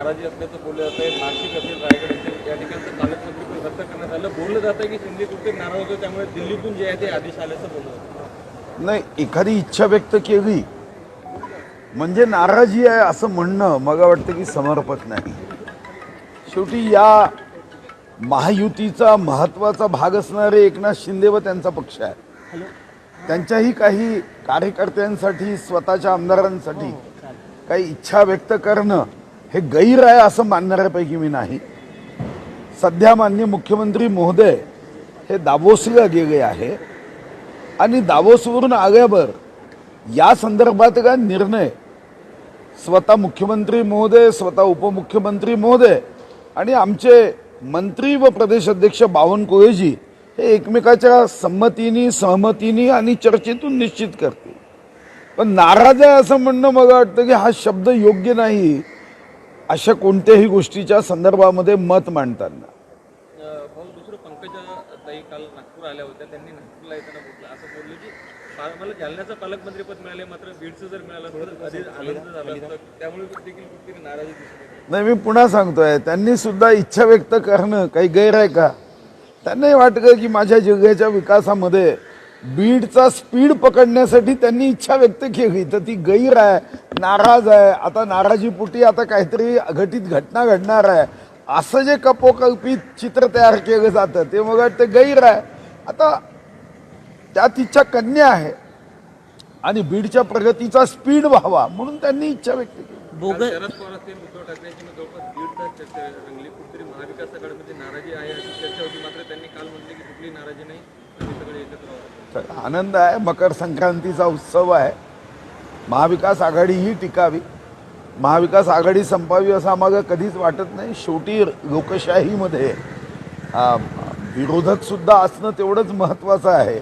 नाराजी असल्याचं बोललं जात आहे नाशिक असेल रायगड असेल या ठिकाणचं पालकमंत्री पण रद्द करण्यात आलं. बोललं जातं की शिंदे कुठे नाराज होते त्यामुळे दिल्लीतून जे आहे ते आदेश आल्याचं बोललं जातं. नाही एखादी इच्छा व्यक्त केली म्हणजे नाराजी आहे असं म्हणणं मला वाटतं की समर्पक नाही. शेवटी या महायुतीचा महत्त्वाचा भाग असणारे एकनाथ शिंदे व त्यांचा पक्ष आहे. त्यांच्याही काही कार्यकर्त्यांसाठी स्वतःच्या आमदारांसाठी काही इच्छा व्यक्त करणं हे गैर आहे असं मानणाऱ्यापैकी मी नाही. सध्या मान्य मुख्यमंत्री महोदय हे दावोसला गेले आहे. आणि दावोसवरून आल्यावर या संदर्भात का निर्णय? स्वतः मुख्यमंत्री महोदय स्वतः उपमुख्यमंत्री महोदय आणि आमचे मंत्री व प्रदेश अध्यक्ष बावनकुळेजी हे एकमेकाच्या संमतीने सहमतीने आणि चर्चेतून निश्चित करते पण नाराज आहे असं म्हणणं मला वाटतं की हा शब्द योग्य नाही. अशा कोणत्याही गोष्टीच्या संदर्भामध्ये मत मांडताना. काल नागपूर आल्या होत्या त्यांनी नागपूरला येताना बोललं. असं बोलले की पा- मला जालन्याचं पालकमंत्रीपद मिळाले मात्र बीडचं जर मिळालं तर अधिक आनंद झाला. असता त्यामुळे देखील कुठेतरी नाराजी दिसून येते. नाही मी पुन्हा सांगतोय त्यांनी सुद्धा इच्छा व्यक्त करणं काही गैर आहे का? त्यांनाही वाटतं की माझ्या जिल्ह्याच्या विकासामध्ये बीडचा स्पीड पकडण्यासाठी त्यांनी इच्छा व्यक्त केली. तर ती गैर आहे नाराज आहे. आता नाराजीपोटी आता काहीतरी अघटित घटना घडणार आहे. असं जे कपोकल्पित चित्र तयार केलं जातं ते मग वाटतं गैर आहे. आता त्यात तिच्या कन्या आहे आणि बीडच्या प्रगतीचा स्पीड व्हावा म्हणून त्यांनी इच्छा व्यक्त केली. शरद पवार असतील उद्धव ठाकरेंची मी जवळपास दीड तास चर्चा रंगली कुठेतरी महाविकास आघाडीमध्ये नाराजी आहे अशी चर्चा होती. मात्र त्यांनी काल म्हटले की कुठली नाराजी नाही. तर आनंद आहे मकर संक्रांतीचा उत्सव आहे. महाविकास आघाडी ही टिकावी. महाविकास आघाडी संपावी असं आम्हाला कधीच वाटत नाही. शेवटी लोकशाहीमध्ये विरोधकसुद्धा असणं तेवढंच महत्त्वाचं आहे.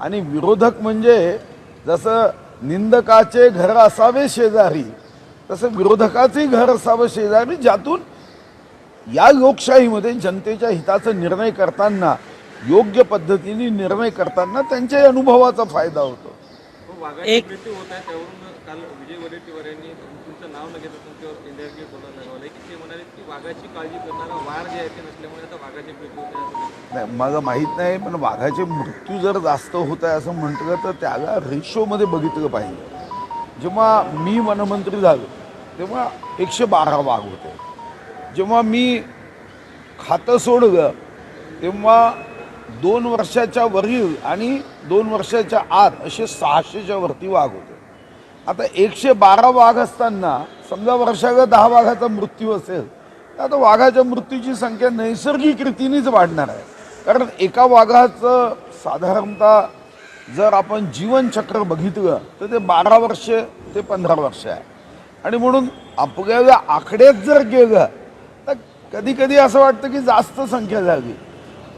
आणि विरोधक म्हणजे जसं निंदकाचे घर असावे शेजारी तसं विरोधकाचंही घर असावं शेजारी ज्यातून या लोकशाहीमध्ये जनतेच्या हिताचा निर्णय करताना योग्य पद्धतीने निर्णय करताना त्यांच्याही अनुभवाचा फायदा होतो. हो, वाघाची मृत्यू होत आहे त्यावरून काल विजय वडेट्टीवार यांनी तुमचं नाव न घेता तुमच्यावर इंडिरेक्टली बोलायला लागवलं की ते म्हणाले की वाघाची काळजी करणारा वार जे आहे ते नसल्यामुळे आता वाघाची मृत्यू होत आहे. असं नाही मला माहीत नाही पण वाघाचे मृत्यू जर जास्त होत आहे असं म्हटलं तर त्याला रेशोमध्ये बघितलं पाहिजे. जेव्हा मी वनमंत्री झालो तेव्हा एकशे बारा वाघ होते. जेव्हा मी खातं सोडलं तेव्हा दोन वर्षाच्या वरील आणि दोन वर्षाच्या आत असे सहाशेच्या वरती वाघ होते. आता एकशे बारा वाघ असताना समजा वर्षाग दहा वाघाचा मृत्यू असेल तर आता वाघाच्या मृत्यूची संख्या नैसर्गिक रीतीनेच वाढणार आहे. कारण एका वाघाचं साधारणतः जर आपण जीवनचक्र बघितलं तर ते बारा वर्षे ते पंधरा वर्ष आहे. आणि म्हणून आपल्याला आकड्यात जर गेलं तर कधी कधी असं वाटतं की जास्त संख्या झाली.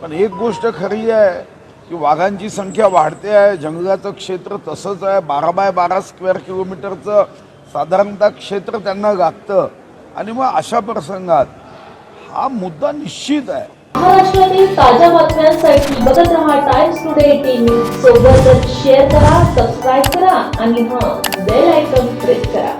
पण एक गोष्ट खरी आहे की वाघांची संख्या वाढते आहे जंगलाचं क्षेत्र तसंच आहे. बारा बाय बारा स्क्वेअर किलोमीटरचं साधारणतः क्षेत्र त्यांना लागतं आणि मग अशा प्रसंगात हा मुद्दा निश्चित आहे. महाराष्ट्रातील ताज्या बातम्यांसाठी बघत रहा टाइम्स टुडे टीव्ही सोबतच शेअर करा सबस्क्राईब करा आणि हा बेल आयकॉन प्रेस करा.